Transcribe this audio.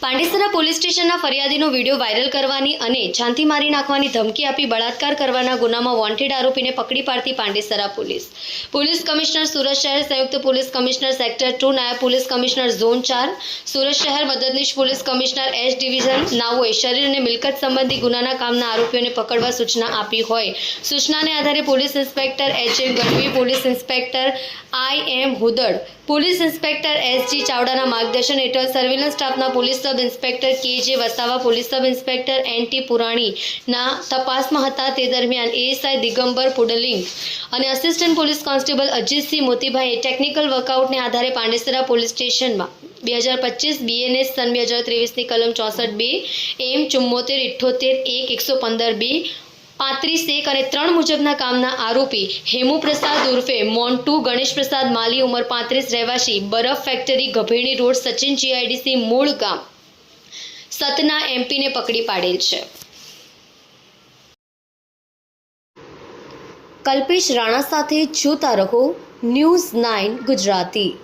Pandesara police સ્ટેશનના ફરિયાદીનો video viral કરવાની અને જાનથી મારી નાખવાની ધમકી આપી બળાત્કાર કરવાના ગુનામાં વોન્ટેડ આરોપીને પકડી પાડતી Pandesara police. Police commissioner Surat શહેર સંયુક્ત પોલીસ કમિશનર સેક્ટર ટુ, નાયબ પોલીસ કમિશનર ઝોન ચાર, સુરત શહેર મદદનીશ પોલીસ કમિશનર એસ ડિવિઝન નાઓએ શરીર અને મિલકત સંબંધી ગુનાના કામના આરોપીઓને પકડવા સૂચના આપી હોય. સૂચનાને આધારે police inspector H M Gadhvi, police inspector I M Hudad, police inspector S G ચાવડાના માર્ગદર્શન હેઠળ સર્વેલન્સ સ્ટાફના police sub inspector K J Vasava police sub inspector N T પુરાણીના તપાસમાં હતા તે દરમિયાન એએસઆઈ દિગંબર પુડલિંગ અને આસિસ્ટન્ટ પોલીસ કોન્સ્ટેબલ અજીતસિંહ મોતીભાઈએ ટેકનિકલ વર્કઆઉટને આધારે પાંડેસરા પોલીસ સ્ટેશનમાં બે હજાર પચીસ બીએનએસ સન બે હજાર ત્રેવીસની કલમ ચોસઠ બી એમ ચુમ્મોતેર ઇઠ્ઠોતેર એક એકસો પંદર બે પાંત્રીસ એક અને ત્રણ મુજબના કામના આરોપી હેમુ પ્રસાદ ઉર્ફે મોન્ટુ ગણેશ પ્રસાદ માલી ઉંમર પાંત્રીસ રહેવાસી બરફ factory Gabheni road Sachin GIDC મૂળ ગામ. સતના એમપીને પકડી પાડેલ છે. કલ્પેશ રાણા સાથે જોતા રહો ન્યૂઝ નાઇન ગુજરાતી.